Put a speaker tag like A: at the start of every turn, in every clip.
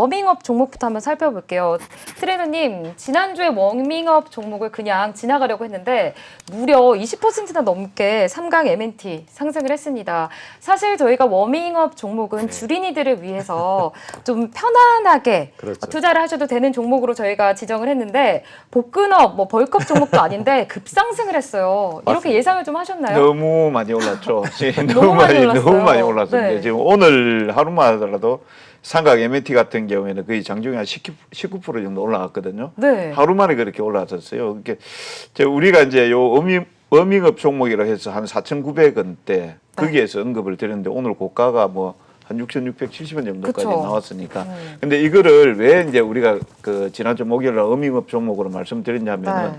A: 워밍업 종목부터 한번 살펴볼게요. 트레이너님, 지난주에 워밍업 종목을 그냥 지나가려고 했는데 무려 20%나 넘게 삼강 MNT 상승을 했습니다. 사실 저희가 워밍업 종목은 주린이들을 위해서 좀 편안하게
B: 그렇죠.
A: 투자를 하셔도 되는 종목으로 저희가 지정을 했는데 복근업, 뭐 벌크업 종목도 아닌데 급상승을 했어요. 이렇게
B: 맞습니다.
A: 예상을 좀 하셨나요?
C: 너무 많이 올랐죠. 지금
A: 너무 많이 올랐어요.
C: 너무 많이 올랐습니다.
A: 네.
C: 지금 오늘 하루만 하더라도 삼각 MNT 같은 경우에는 거의 장중에 한 19, 19% 정도 올라갔거든요.
A: 네.
C: 하루 만에 그렇게 올라왔었어요. 이제 우리가 이제 요 어미 어밍업 종목이라 해서 한 4,900원대 거기에서 언급을 드렸는데 오늘 고가가 뭐 한 6,670원 정도까지
A: 그쵸.
C: 나왔으니까.
A: 음.
C: 근데 이거를 왜 이제 우리가 그 지난주 목요일 날 어밍업 종목으로 말씀드렸냐면은
A: 네.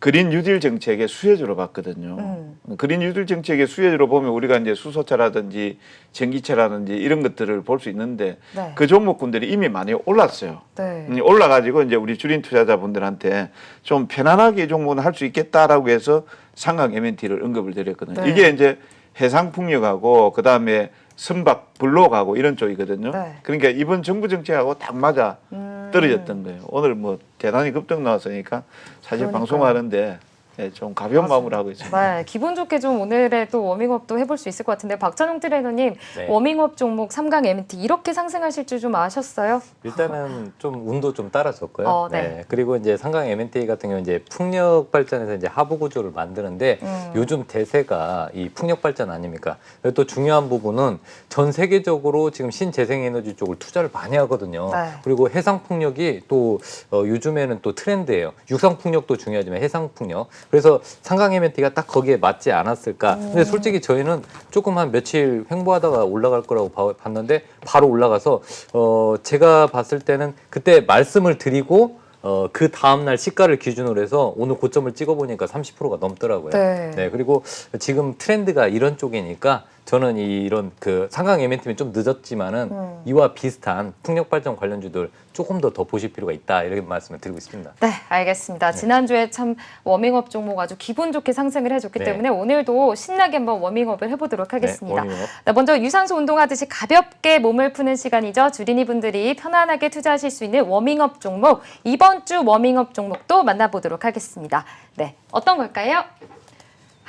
C: 그린 뉴딜 정책의 수혜주로 봤거든요.
A: 음.
C: 그린 뉴딜 정책의 수혜주로 보면 우리가 이제 수소차라든지 전기차라든지 이런 것들을 볼 수 있는데
A: 네.
C: 그 종목군들이 이미 많이 올랐어요.
A: 네.
C: 음, 올라가지고 이제 우리 주린 투자자분들한테 좀 편안하게 이 종목은 할 수 있겠다라고 해서 상강 MNT를 언급을 드렸거든요.
A: 네.
C: 이게 이제 해상풍력하고 그 다음에 선박 블록하고 이런 쪽이거든요.
A: 네.
C: 그러니까 이번 정부 정책하고 딱 맞아
A: 음.
C: 떨어졌던 거예요. 오늘 뭐 대단히 급등 나왔으니까 사실
A: 그러니까요.
C: 방송하는데 예, 좀 가벼운 마음으로 하고 있습니다.
A: 네, 기분 좋게 좀 오늘의 또 워밍업도 해볼 수 있을 것 같은데 박찬용 트레이너님
B: 네.
A: 워밍업 종목 3강 MT 이렇게 상승하실 줄 좀 아셨어요?
B: 일단은 좀 운도 좀 따라줬고요.
A: 어, 네.
B: 그리고 이제 상강 M&T 같은 경우 이제 풍력 발전에서 이제 하부 구조를 만드는데
A: 음.
B: 요즘 대세가 이 풍력 발전 아닙니까? 그리고 또 중요한 부분은 전 세계적으로 지금 신재생에너지 쪽을 투자를 많이 하거든요.
A: 네.
B: 그리고 해상 풍력이 또 어, 요즘에는 또 트렌드예요. 육상 풍력도 중요하지만 해상 풍력. 그래서 상강 M&T가 딱 거기에 맞지 않았을까?
A: 음.
B: 근데 솔직히 저희는 조금 한 며칠 횡보하다가 올라갈 거라고 봐- 봤는데 바로 올라가서 어 제가 봤을 때는 그때 말씀을 드리고 어 그 다음 날 시가를 기준으로 해서 오늘 고점을 찍어 보니까 30%가 넘더라고요.
A: 네.
B: 그리고 지금 트렌드가 이런 쪽이니까 저는 이- 이런 그 상강 M&T는 좀 늦었지만은
A: 음.
B: 이와 비슷한 풍력 발전 관련주들 조금 더 더 보실 필요가 있다 이렇게 말씀을 드리고 있습니다.
A: 네, 알겠습니다. 지난주에 참 워밍업 종목 아주 기분 좋게 상승을 해줬기
B: 네.
A: 때문에 오늘도 신나게 한번 워밍업을 해보도록 하겠습니다.
B: 네, 워밍업.
A: 네, 먼저 유산소 운동하듯이 가볍게 몸을 푸는 시간이죠. 주린이 분들이 편안하게 투자하실 수 있는 워밍업 종목 이번 주 워밍업 종목도 만나보도록 하겠습니다. 네, 어떤 걸까요?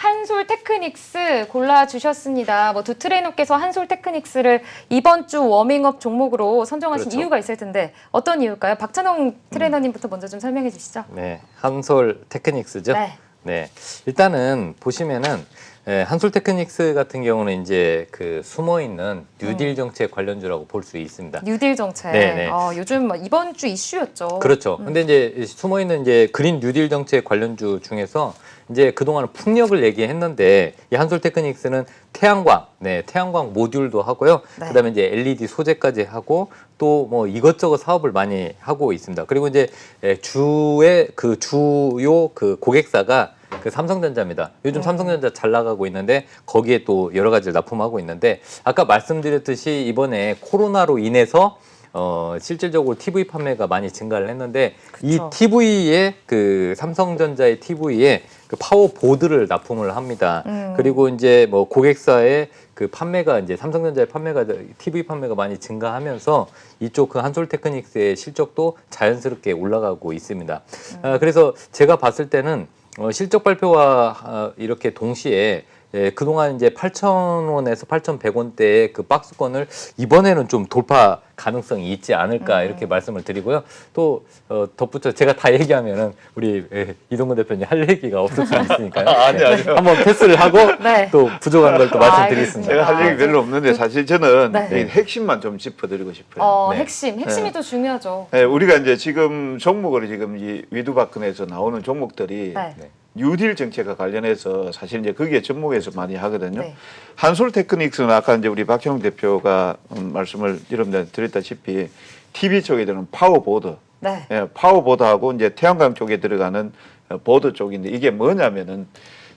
A: 한솔 테크닉스 골라주셨습니다. 뭐 두 트레이너께서 한솔 테크닉스를 이번 주 워밍업 종목으로 선정하신
B: 그렇죠.
A: 이유가 있을 텐데 어떤 이유일까요? 박찬홍 트레이너님부터 먼저 좀 설명해 주시죠.
B: 네, 한솔 테크닉스죠.
A: 네.
B: 네. 일단은 보시면은 예, 한솔 테크닉스 같은 경우는 이제 그 숨어 있는 뉴딜 정책 관련주라고 볼 수 있습니다.
A: 뉴딜 정책.
B: 네, 네.
A: 어, 요즘 뭐 이번 주 이슈였죠.
B: 그렇죠. 근데 이제 숨어 있는 이제 그린 뉴딜 정책 관련주 중에서 이제 그동안 풍력을 얘기했는데 이 한솔 테크닉스는 태양광, 네, 태양광 모듈도 하고요.
A: 네.
B: 그다음에 이제 LED 소재까지 하고 또 뭐 이것저것 사업을 많이 하고 있습니다. 그리고 이제 예, 주의 그 주요 그 고객사가 그 삼성전자입니다. 요즘
A: 음.
B: 삼성전자 잘 나가고 있는데 거기에 또 여러 가지를 납품하고 있는데 아까 말씀드렸듯이 이번에 코로나로 인해서 어 실질적으로 TV 판매가 많이 증가를 했는데 이
A: 그쵸.
B: TV에 그 삼성전자의 TV에 그 파워 보드를 납품을 합니다.
A: 음.
B: 그리고 이제 뭐 고객사의 그 판매가 이제 삼성전자의 판매가 TV 판매가 많이 증가하면서 이쪽 그 한솔 테크닉스의 실적도 자연스럽게 올라가고 있습니다. 아, 그래서 제가 봤을 때는 어, 실적 발표와 아, 이렇게 동시에 예, 그동안 이제 8,000원에서 8,100원대의 그 박스권을 이번에는 좀 돌파 가능성이 있지 않을까 이렇게 말씀을 드리고요. 또 어, 덧붙여 제가 다 얘기하면은 우리 예, 이동근 대표님 할 얘기가 없을 수 있으니까요.
C: 아니, 아니요.
B: 한번 패스를 하고
A: 네.
B: 또 부족한 걸 또
A: 아,
B: 말씀드리겠습니다.
C: 제가 할
A: 아,
C: 얘기 별로 없는데 사실 저는
A: 네.
C: 이 핵심만 좀 짚어드리고 싶어요.
A: 어,
B: 네.
A: 핵심. 핵심이
C: 네.
A: 또 중요하죠.
C: 네, 우리가 이제 지금 종목으로 지금 이 위두바큰에서 나오는 종목들이
A: 네.
B: 네.
C: 뉴딜 정책과 관련해서 사실 이제 거기에 접목해서 많이 하거든요.
A: 네.
C: 한솔 테크닉스는 아까 이제 우리 박형 대표가 음, 말씀을 여러분들 드렸다시피 TV 쪽에 들은 파워보드,
A: 네.
C: 예, 파워보드하고 이제 태양광 쪽에 들어가는 어, 보드 쪽인데 이게 뭐냐면은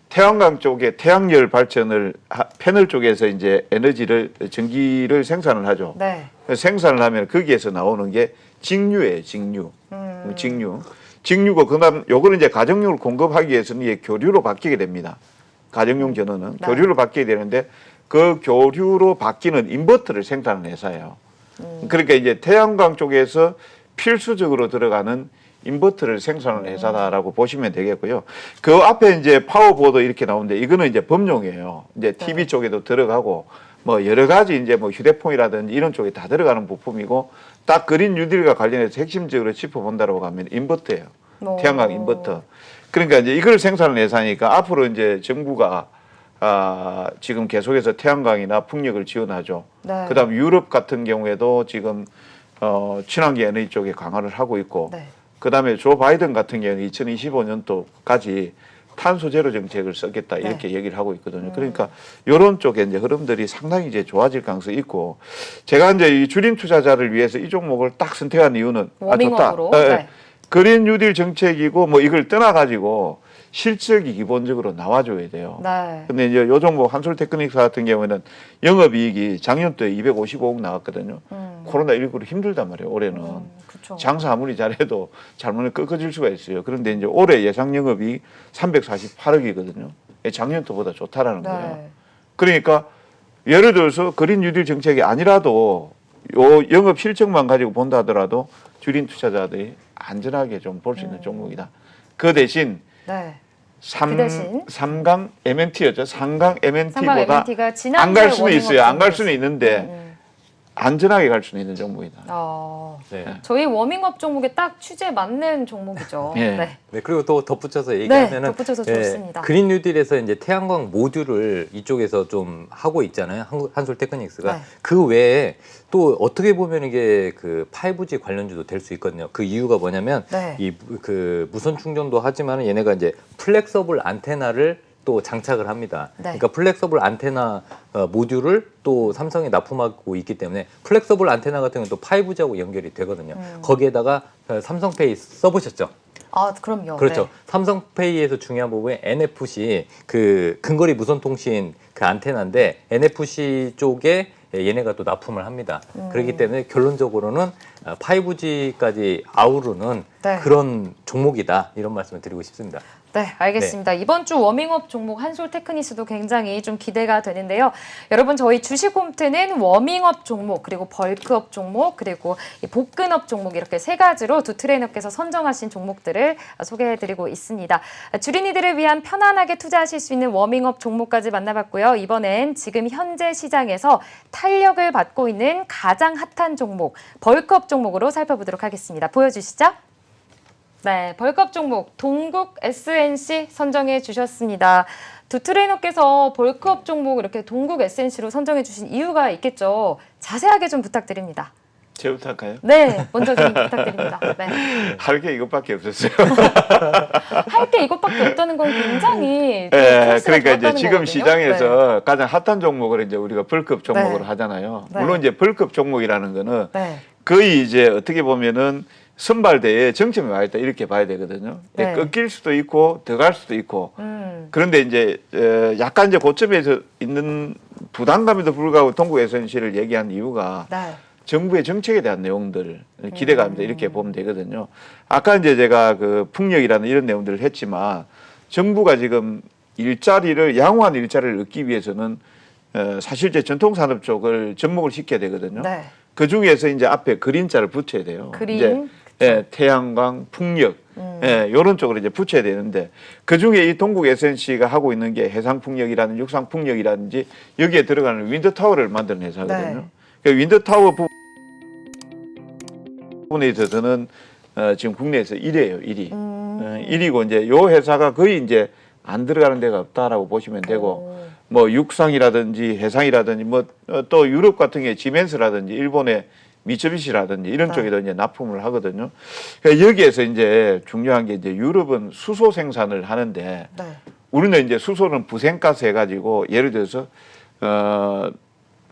C: 태양광 쪽에 태양열 발전을 하- 패널 쪽에서 이제 에너지를 전기를 생산을 하죠.
A: 네.
C: 생산을 하면 거기에서 나오는 게 직류예요, 직류.
A: 음.
C: 직류. 직류고 그다음 요거는 이제 가정용을 공급하기 위해서는 이게 교류로 바뀌게 됩니다. 가정용 전원은
A: 네.
C: 교류로 바뀌게 되는데 그 교류로 바뀌는 인버터를 생산하는 회사예요. 그러니까 이제 태양광 쪽에서 필수적으로 들어가는 인버터를 생산하는
A: 음.
C: 회사다라고 보시면 되겠고요. 그 앞에 이제 파워보드 이렇게 나오는데 이거는 이제 범용이에요. 이제 TV
A: 네.
C: 쪽에도 들어가고 뭐 여러 가지 이제 뭐 휴대폰이라든지 이런 쪽에 다 들어가는 부품이고 딱 그린 뉴딜과 관련해서 핵심적으로 짚어본다라고 하면 인버터예요.
A: 오.
C: 태양광 인버터. 그러니까 이제 이걸 생산을 해서 하니까 앞으로 이제 정부가 아, 지금 계속해서 태양광이나 풍력을 지원하죠.
A: 네.
C: 그다음 유럽 같은 경우에도 지금 어, 친환경 에너지 쪽에 강화를 하고 있고
A: 네.
C: 그다음에 조 바이든 같은 경우는 2025년도까지 탄소 제로 정책을 쓰겠다 이렇게
A: 네.
C: 얘기를 하고 있거든요. 그러니까 이런 쪽에 이제 흐름들이 상당히 이제 좋아질 가능성이 있고 제가 이제 이 주림 투자자를 위해서 이 종목을 딱 선택한 이유는
A: 워밍업으로.
C: 아, 좋다. 예, 예.
A: 네.
C: 그린 뉴딜 정책이고 뭐 이걸 떠나 가지고 실적이 기본적으로 나와줘야 돼요.
A: 네.
C: 근데 이제 요 종목 한솔 테크닉스 같은 경우에는 영업이익이 작년도에 255억 나왔거든요.
A: 음.
C: 코로나 19로 힘들단 말이에요. 올해는
A: 음.
C: 장사 아무리 잘해도 잘못하면 꺾어질 수가 있어요. 그런데 이제 올해 예상 영업이 348억이거든요. 작년도보다 좋다라는 거예요.
A: 네.
C: 그러니까 예를 들어서 그린 뉴딜 정책이 아니라도 요 영업 실적만 가지고 본다 하더라도 주린 투자자들이 안전하게 좀 볼수 있는 종목이다. 그 대신
A: 네.
C: 삼,
A: 그 대신?
C: 삼강 MNT였죠. 삼강
A: 삼방
C: MNT보다
A: MNT가 지난해
C: 안갈 수는 있어요. 안 갈. 수는 있는데
A: 음, 음.
C: 안전하게 갈 수는 있는 종목이다.
A: 어,
B: 네.
A: 저희 워밍업 종목에 딱 취지에 맞는 종목이죠.
C: 예.
A: 네.
B: 네, 그리고 또 덧붙여서 얘기하면은
A: 네, 덧붙여서 좋습니다.
B: 그린 뉴딜에서 이제 태양광 모듈을 이쪽에서 좀 하고 있잖아요. 한국 한솔 테크닉스가
A: 네.
B: 그 외에 또 어떻게 보면 이게 그 5G 관련주도 될 수 있거든요. 그 이유가 뭐냐면
A: 네.
B: 이 그 무선 충전도 하지만 얘네가 이제 플렉서블 안테나를 또 장착을 합니다.
A: 네.
B: 그러니까 플렉서블 안테나 어, 모듈을 또 삼성이 납품하고 있기 때문에 플렉서블 안테나 같은 경우는 또 5G하고 연결이 되거든요.
A: 음.
B: 거기에다가 어, 삼성페이 써보셨죠?
A: 아, 그럼요.
B: 그렇죠.
A: 네.
B: 삼성페이에서 중요한 부분이 NFC 그 근거리 무선 통신 그 안테나인데 NFC 쪽에 얘네가 또 납품을 합니다.
A: 음.
B: 그렇기 때문에 결론적으로는 5G까지 아우르는
A: 네.
B: 그런 종목이다 이런 말씀을 드리고 싶습니다.
A: 네, 알겠습니다. 이번 주 워밍업 종목 한솔 테크니스도 굉장히 좀 기대가 되는데요. 여러분 저희 주식 홈트는 워밍업 종목 그리고 벌크업 종목 그리고 이 복근업 종목 이렇게 세 가지로 두 트레이너께서 선정하신 종목들을 소개해드리고 있습니다. 주린이들을 위한 편안하게 투자하실 수 있는 워밍업 종목까지 만나봤고요. 이번엔 지금 현재 시장에서 탄력을 받고 있는 가장 핫한 종목 벌크업 종목으로 살펴보도록 하겠습니다. 보여주시죠. 네, 벌컵 종목 동국 SNC 선정해 주셨습니다. 두 트레이너께서 벌크업 종목 이렇게 동국 SNC로 선정해 주신 이유가 있겠죠. 자세하게 좀 부탁드립니다.
C: 제부터 할까요?
A: 네, 먼저 좀 부탁드립니다. 네.
C: 할 게 이것밖에 없었어요.
A: 할 게 이것밖에 없다는 건 굉장히 포스가
C: 그러니까 이제 지금
A: 거거든요.
C: 시장에서 가장 핫한 종목을 이제 우리가 벌급 종목으로
A: 네.
C: 하잖아요.
A: 네.
C: 물론 이제 벌급 종목이라는 거는
A: 네. 네.
C: 거의 이제 어떻게 보면은 선발대에 정점에 와 있다 이렇게 봐야 되거든요. 예,
A: 네.
C: 꺾일 수도 있고 더갈 수도 있고
A: 음.
C: 그런데 이제 에, 약간 이제 고점에서 있는 부담감에도 불구하고 동국 SNC를 얘기한 이유가
A: 네.
C: 정부의 정책에 대한 내용들 기대감이다
A: 음.
C: 이렇게 보면 되거든요. 아까 이제 제가 그 풍력이라는 이런 내용들을 했지만 정부가 지금 일자리를 양호한 일자리를 얻기 위해서는 어, 사실 제 전통 산업 쪽을 접목을 시켜야 되거든요.
A: 네.
C: 그 중에서 이제 앞에 그린자를 붙여야 돼요.
A: 그린.
C: 이제 예, 태양광, 풍력,
A: 음.
C: 예, 이런 쪽으로 이제 붙여야 되는데 그 중에 이 동국 SNC가 하고 있는 게 해상 풍력이라든지 육상 풍력이라든지 여기에 들어가는 윈드 타워를 만드는 회사거든요.
A: 네.
C: 그 윈드 타워 부- 부분에 있어서는 어, 지금 국내에서 1위예요, 1위.
A: 음.
C: 어, 1위고 이제 요 회사가 거의 이제 안 들어가는 데가 없다라고 보시면 되고
A: 오.
C: 뭐 육상이라든지 해상이라든지 뭐 또 유럽 같은 경우에 지멘스라든지 일본의 미츠비시라든지 이런
A: 네.
C: 쪽에도 이제 납품을 하거든요. 그러니까 여기에서 이제 중요한 게 이제 유럽은 수소 생산을 하는데
A: 네.
C: 우리는 이제 수소는 부생가스 해가지고 예를 들어서 어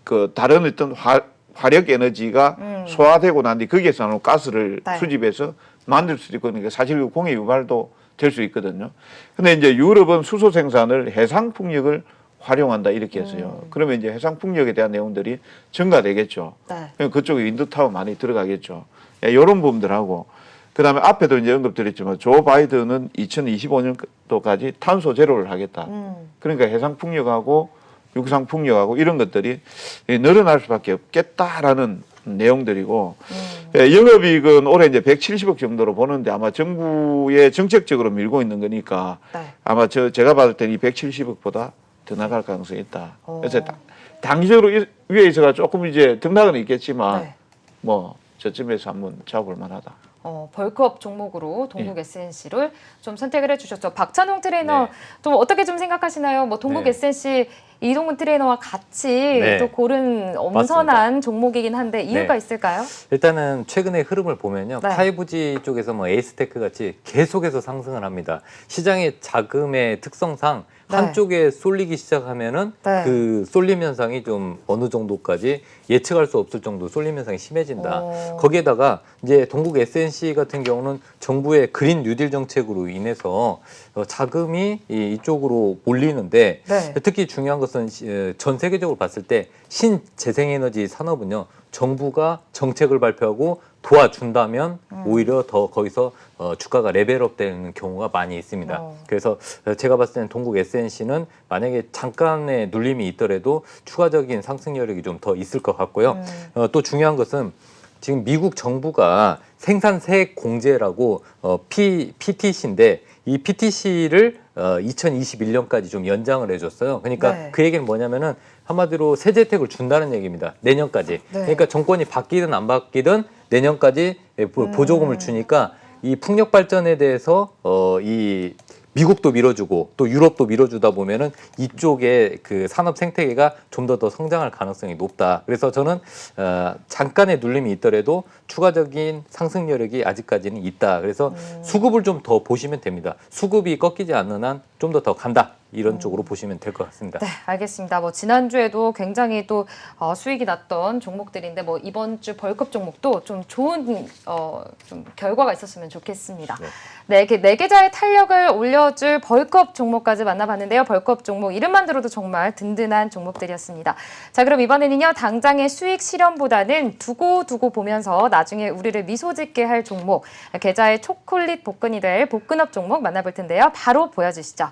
C: 그 다른 어떤 화, 화력 에너지가
A: 음.
C: 소화되고 난 뒤 거기에서 나오는 가스를
A: 네.
C: 수집해서 만들 수도 있고 그러니까 사실 그 공해 유발도 될 수 있거든요. 근데 이제 유럽은 수소 생산을 해상 풍력을 활용한다 이렇게 했어요.
A: 음.
C: 그러면 이제 해상 풍력에 대한 내용들이 증가되겠죠.
A: 네.
C: 그럼 그쪽에 윈드타워 많이 들어가겠죠. 예, 이런 부분들하고 그다음에 앞에도 이제 언급드렸지만 조 바이든은 2025년도까지 탄소 제로를 하겠다.
A: 음.
C: 그러니까 해상 풍력하고 육상 풍력하고 이런 것들이 예, 늘어날 수밖에 없겠다라는 내용들이고
A: 음.
C: 예, 영업이익은 올해 이제 170억 정도로 보는데 아마 정부의 정책적으로 밀고 있는 거니까
A: 네.
C: 아마 저 제가 봤을 때는 이 170억보다 더 나갈 가능성이 있다.
A: 어.
C: 그래서 다- 단기적으로 이- 위에 있어가 조금 이제 등락은 있겠지만
A: 네.
C: 뭐 저쯤에서 한번 잡을 만하다.
A: 어, 벌크업 종목으로 동국
C: 예.
A: SNC를 좀 선택을 해주셨죠. 박찬홍 트레이너
B: 네.
A: 좀 어떻게 좀 생각하시나요? 뭐 동국
B: 네.
A: SNC 이동근 트레이너와 같이
B: 네.
A: 또 고른 엄선한 종목이긴 한데 이유가
B: 네.
A: 있을까요?
B: 일단은 최근의 흐름을 보면요.
A: 네.
B: 파이브지 쪽에서 뭐 에이스테크 같이 계속해서 상승을 합니다. 시장의 자금의 특성상
A: 네.
B: 한쪽에 쏠리기 시작하면은
A: 네.
B: 그 쏠림 현상이 좀 어느 정도까지 예측할 수 없을 정도 쏠림 현상이 심해진다.
A: 어.
B: 거기에다가 이제 동국 SNC 같은 경우는 정부의 그린 뉴딜 정책으로 인해서 어, 자금이 이- 이쪽으로 몰리는데
A: 네.
B: 특히 중요한 것은 시- 에, 전 세계적으로 봤을 때 신재생에너지 산업은요 정부가 정책을 발표하고 도와준다면
A: 음.
B: 오히려 더 거기서 어, 주가가 레벨업되는 경우가 많이 있습니다.
A: 어.
B: 그래서 어, 제가 봤을 때는 동국 SNC는 만약에 잠깐의 눌림이 있더라도 추가적인 상승 여력이 좀 더 있을 것 같고요.
A: 음.
B: 어, 또 중요한 것은 지금 미국 정부가 생산세액 공제라고 어, P, PTC인데 이 PTC를 어, 2021년까지 좀 연장을 해줬어요. 그러니까
A: 네.
B: 그 얘기는 뭐냐면은 한마디로 세제 혜택을 준다는 얘기입니다. 내년까지.
A: 네.
B: 그러니까 정권이 바뀌든 안 바뀌든 내년까지 보-
A: 음.
B: 보조금을 주니까 이 풍력 발전에 대해서 어, 이 미국도 밀어주고 또 유럽도 밀어주다 보면은 이쪽에 그 산업 생태계가 좀더더 성장할 가능성이 높다. 그래서 저는 어, 잠깐의 눌림이 있더라도 추가적인 상승 여력이 아직까지는 있다. 그래서
A: 음.
B: 수급을 좀 더 보시면 됩니다. 수급이 꺾이지 않는 한 좀 더더 간다. 이런
A: 음.
B: 쪽으로 보시면 될 것 같습니다.
A: 네, 알겠습니다. 뭐 지난주에도 굉장히 또 어, 수익이 났던 종목들인데 뭐 이번 주 벌크업 종목도 좀 좋은 어, 좀 결과가 있었으면 좋겠습니다.
B: 네.
A: 네, 이렇게 네 계좌의 탄력을 올려줄 벌크업 종목까지 만나봤는데요. 벌크업 종목 이름만 들어도 정말 든든한 종목들이었습니다. 자, 그럼 이번에는요 당장의 수익 실현보다는 두고 두고 보면서 나중에 우리를 미소 짓게 할 종목 계좌의 초콜릿 복근이 될 복근업 종목 만나볼 텐데요. 바로 보여주시죠.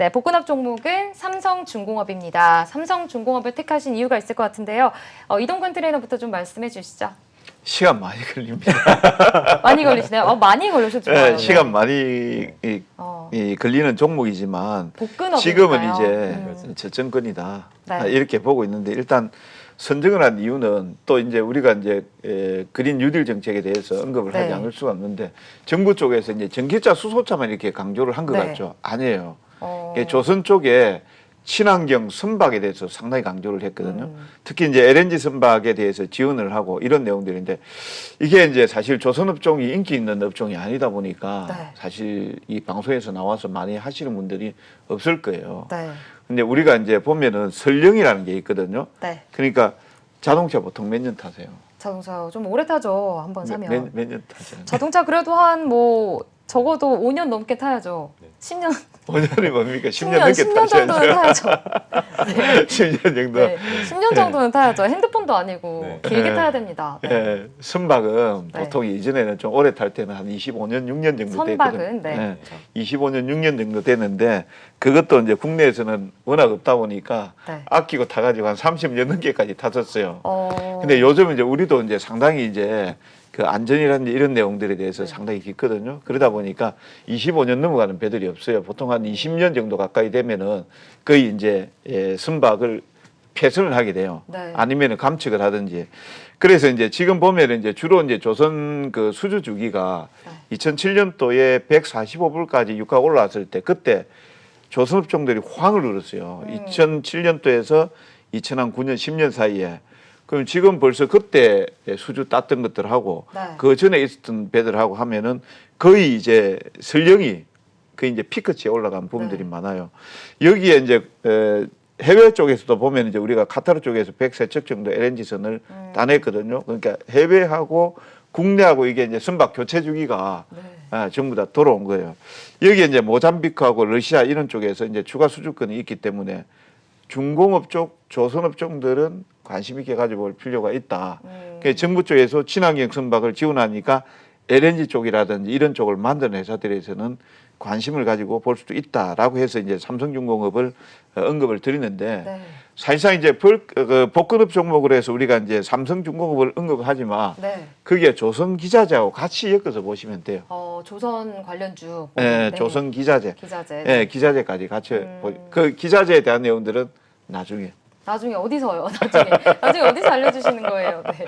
A: 네, 복근업 종목은 삼성중공업입니다. 삼성중공업을 택하신 이유가 있을 것 같은데요. 어, 이동근 트레이너부터 좀 말씀해 주시죠.
C: 시간 많이 걸립니다.
A: 많이 걸리시네요. 어, 많이 걸리셨죠.
C: 예, 시간 많이 이,
A: 어,
C: 이 걸리는 종목이지만
A: 복근업
C: 지금은 이제
A: 음.
C: 저점권이다
A: 네.
C: 아, 이렇게 보고 있는데 일단 선정을 한 이유는 또 이제 우리가 이제 에, 그린 뉴딜 정책에 대해서 언급을
A: 네.
C: 하지 않을 수가 없는데 정부 쪽에서 이제 전기차 수소차만 이렇게 강조를 한것
A: 네.
C: 같죠 아니에요 조선 쪽에 친환경 선박에 대해서 상당히 강조를 했거든요.
A: 음.
C: 특히 이제 LNG 선박에 대해서 지원을 하고 이런 내용들인데 이게 이제 사실 조선 업종이 인기 있는 업종이 아니다 보니까
A: 네.
C: 사실 이 방송에서 나와서 많이 하시는 분들이 없을 거예요.
A: 네,
C: 근데 우리가 이제 보면은 설령이라는 게 있거든요.
A: 네.
C: 그러니까 자동차 보통 몇 년 타세요?
A: 자동차 좀 오래 타죠. 한번 사면.
C: 몇 년 타세요?
A: 자동차 그래도 한뭐 적어도 5년 넘게 타야죠. 10년,
C: 5년이 뭡니까? 10년,
A: 10년,
C: 넘게
A: 10년 정도는
C: 타셔야죠.
A: 타야죠.
C: 10년 정도.
A: 네, 10년 정도는 타야죠. 핸드폰도 아니고
B: 네.
A: 길게
C: 네.
A: 타야 됩니다. 네.
C: 예, 선박은
A: 네.
C: 보통 예전에는 좀 오래 탈 때는 한 25년, 6년 정도
A: 선박은,
C: 됐거든요.
A: 네.
C: 예, 25년, 6년 정도 됐는데 그것도 이제 국내에서는 워낙 없다 보니까
A: 네.
C: 아끼고 타가지고 한 30년 넘게까지 탔었어요.
A: 어,
C: 근데 요즘 이제 우리도 이제 상당히 이제 그 안전이라든지 이런 내용들에
A: 네.
C: 대해서 상당히 깊거든요. 그러다 보니까 25년 넘어가는 배들이 없어요. 보통 한 20년 정도 가까이 되면은 거의 이제 예, 선박을 폐선을 하게 돼요.
A: 네.
C: 아니면은 감축을 하든지. 그래서 이제 지금 보면은 이제 주로 이제 조선 그 수주 주기가
A: 네.
C: 2007년도에 145불까지 유가 올라왔을 때 그때 조선업종들이 호황을 누렸어요.
A: 음.
C: 2007년도에서 2009년 10년 사이에 그럼 지금 벌써 그때 수주 땄던 것들하고
A: 네.
C: 그 전에 있었던 배들하고 하면은 거의 이제 설령이 그 이제 피크치에 올라간 부분들이
A: 네.
C: 많아요. 여기에 이제 에, 해외 쪽에서도 보면 이제 우리가 카타르 쪽에서 103척 정도 LNG 선을
A: 음.
C: 따냈거든요. 그러니까 해외하고 국내하고 이게 이제 선박 교체 주기가
A: 네.
C: 아, 전부 다 돌아온 거예요. 여기에 이제 모잠비크하고 러시아 이런 쪽에서 이제 추가 수주권이 있기 때문에 중공업 쪽, 조선업 쪽들은 관심 있게 가지고 올 필요가 있다.
A: 음.
C: 그러니까 정부 쪽에서 친환경 선박을 지원하니까 LNG 쪽이라든지 이런 쪽을 만드는 회사들에서는 관심을 가지고 볼 수도 있다라고 해서 이제 삼성중공업을 어, 언급을 드리는데
A: 네.
C: 사실상 이제 벌, 어, 그 복근업 종목으로 해서 우리가 이제 삼성중공업을 언급하지만
A: 네.
C: 그게 조선 기자재하고 같이 엮어서 보시면 돼요.
A: 어, 조선 관련주.
C: 예,
A: 네.
C: 조선 기자재,
A: 기자재.
C: 예, 기자재까지 같이
A: 음.
C: 보- 그 기자재에 대한 내용들은 나중에
A: 나중에 어디서요? 나중에 나중에 어디서 알려주시는 거예요? 네.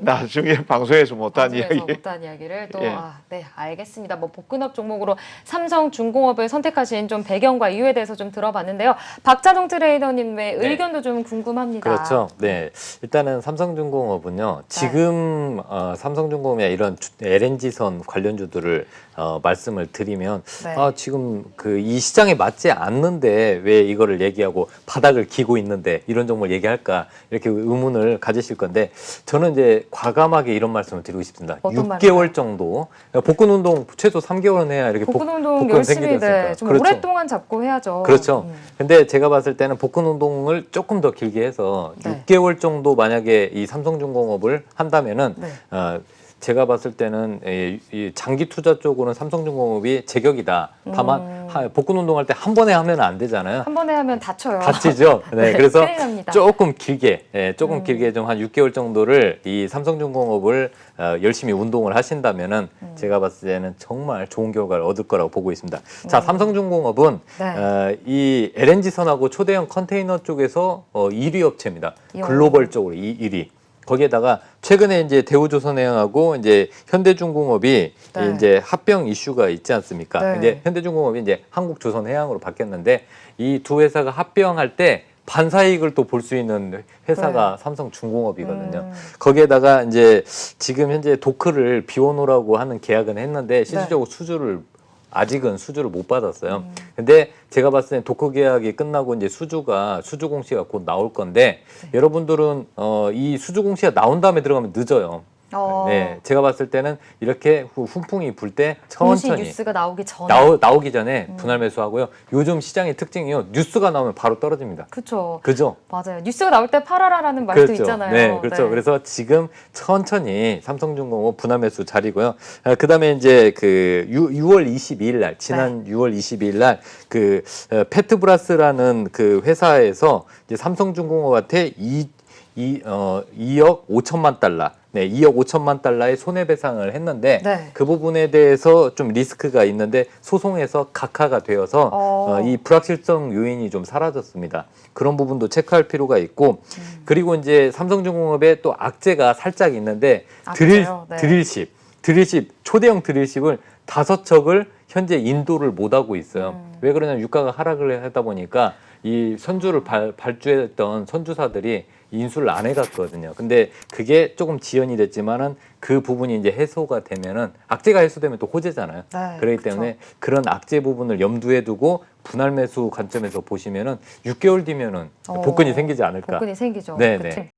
C: 나중에 방송에서 못한
A: 방송에서
C: 이야기.
A: 못한 이야기를 또
C: 예.
A: 아, 네 알겠습니다. 뭐 복근업 종목으로 삼성 중공업을 선택하신 좀 배경과 이유에 대해서 좀 들어봤는데요. 박찬동 트레이더님의
B: 네.
A: 의견도 좀 궁금합니다.
B: 그렇죠. 네. 일단은 삼성중공업은요. 지금 어, 삼성중공업이나 이런 주- LNG선 관련주들을 어, 말씀을 드리면
A: 네.
B: 아, 지금 그 이 시장에 맞지 않는데 왜 이거를 얘기하고 바닥을 기고 있는데 이런 종목을 얘기할까 이렇게 의문을 가지실 건데 저는 이제 과감하게 이런 말씀을 드리고 싶습니다.
A: 어떤
B: 6개월
A: 말인가요?
B: 정도 복근 운동 최소 3개월은 해야 이렇게 복-
A: 복근 운동
B: 복근
A: 열심히? 네, 좀
B: 그렇죠.
A: 오랫동안 잡고 해야죠.
B: 그렇죠.
A: 음.
B: 근데 제가 봤을 때는 복근 운동을 조금 더 길게 해서
A: 네.
B: 6개월 정도 만약에 이 삼성중공업을 한다면은
A: 네.
B: 어, 제가 봤을 때는 이, 장기 투자 쪽으로는 삼성중공업이 제격이다. 다만
A: 음.
B: 하- 복근 운동할 때 한 번에 하면 안 되잖아요.
A: 한 번에 하면 다쳐요.
B: 다치죠. 네,
A: 네,
B: 그래서. 조금 길게, 예, 조금
A: 음.
B: 길게 좀 한 6개월 정도를 이 삼성중공업을 어, 열심히 운동을 하신다면은
A: 음.
B: 제가 봤을 때는 정말 좋은 결과를 얻을 거라고 보고 있습니다. 자, 삼성중공업은
A: 네.
B: 어, 이 LNG 선하고 초대형 컨테이너 쪽에서 어, 1위 업체입니다.
A: 이야.
B: 글로벌 쪽으로 이 1위. 거기에다가 최근에 이제 대우조선해양하고 이제 현대중공업이
A: 네.
B: 이제 합병 이슈가 있지 않습니까?
A: 네.
B: 근데 현대중공업이 이제 한국조선해양으로 바뀌었는데 이 두 회사가 합병할 때 반사이익을 또 볼 수 있는 회사가 삼성중공업이거든요.
A: 네. 음.
B: 거기에다가 이제 지금 현재 도크를 비워놓으라고 하는 계약은 했는데
A: 네.
B: 실질적으로 수주를 아직은 수주를 못 받았어요.
A: 음.
B: 근데 제가 봤을 때 도크 계약이 끝나고 이제 수주가 수주 공시가 곧 나올 건데
A: 네.
B: 여러분들은 어, 이 수주 공시가 나온 다음에 들어가면 늦어요.
A: 어,
B: 네, 제가 봤을 때는 이렇게 후- 훈풍이 불 때
A: 공식
B: 천천히
A: 뉴스가 나오기 전에.
B: 나오, 나오기 전에
A: 음.
B: 분할 매수하고요. 요즘 시장의 특징이요. 뉴스가 나오면 바로 떨어집니다.
A: 그렇죠.
B: 그죠?
A: 맞아요. 뉴스가 나올 때 팔아라라는 말도
B: 그렇죠.
A: 있잖아요.
B: 네, 그렇죠. 그래서 지금 천천히 삼성중공업 분할 매수 자리고요. 아, 그다음에 이제 그 6, 월 22일 날 지난 6월 22일 날그 페트브라스라는 그 회사에서 이제 삼성중공업한테 이 이, 어, 2억 5천만 달러, 네, 2억 5천만 달러의 손해배상을 했는데
A: 네.
B: 그 부분에 대해서 좀 리스크가 있는데 소송에서 각하가 되어서
A: 어.
B: 어, 이 불확실성 요인이 좀 사라졌습니다. 그런 부분도 체크할 필요가 있고
A: 음.
B: 그리고 이제 삼성중공업에 또 악재가 살짝 있는데
A: 악재요?
B: 드릴
A: 네.
B: 드릴십 드릴십 초대형 드릴십을 다섯 척을 현재 인도를 못 하고 있어요.
A: 음.
B: 왜 그러냐면 유가가 하락을 하다 보니까 이 선주를 발, 발주했던 선주사들이 인수를 안 해갔거든요. 근데 그게 조금 지연이 됐지만은 그 부분이 이제 해소가 되면은 악재가 해소되면 또 호재잖아요.
A: 네,
B: 그렇기. 때문에 그런 악재 부분을 염두에 두고 분할 매수 관점에서 보시면은 6개월 뒤면은
A: 어,
B: 복근이 생기지 않을까.
A: 복근이 생기죠.
B: 네,
A: 그치?
B: 네.